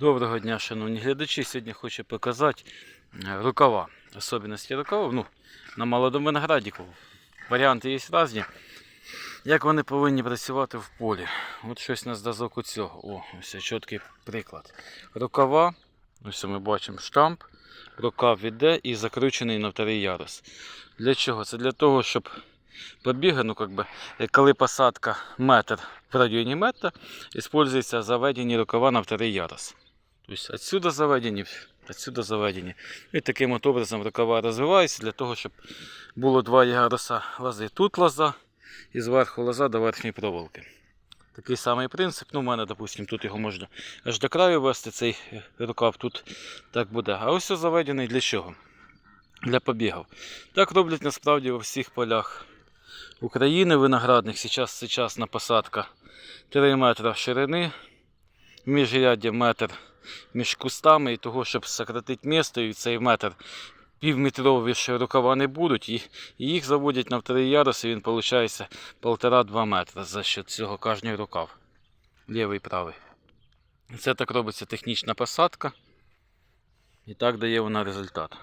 Доброго дня, шановні глядачі. Сьогодні хочу показати е, рукава. Особливості рукавів. Ну, на молодому виноградіку. Варіанти є різні. Як вони повинні працювати в полі. От щось на зв'язок цього. О, ось чіткий приклад. Рукава. Ось ми бачимо штамп. Рукав іде і закручений на вторий ярус. Для чого? Це для того, щоб побіги, ну, как би, е, коли посадка метр в районі метра, используются заведені рукава на второй ярус. То есть отсюда заведені, отсюда заведені. І таким от образом рукава розвиваються для того, щоб було два яруса лози. Тут лоза і зверху лоза до верхньої проволоки. Такий самий принцип. Ну, у мене, допустимо, тут його можна аж до краю вести, цей рукав тут так буде. А ось заведений для чого? Для побігів. Так роблять насправді у всіх полях України виноградних. Зараз сучасна посадка 3 метри ширини, міжряддя метр між кустами, і того, щоб сократити місто, і цей метр півметрові ще рукава не будуть, і, їх заводять на вторий ярус, і він виходить 1,5-2 метри за счет цього кожного рукав. Лівий правий. Це так робиться технічна посадка. І так дає вона результат.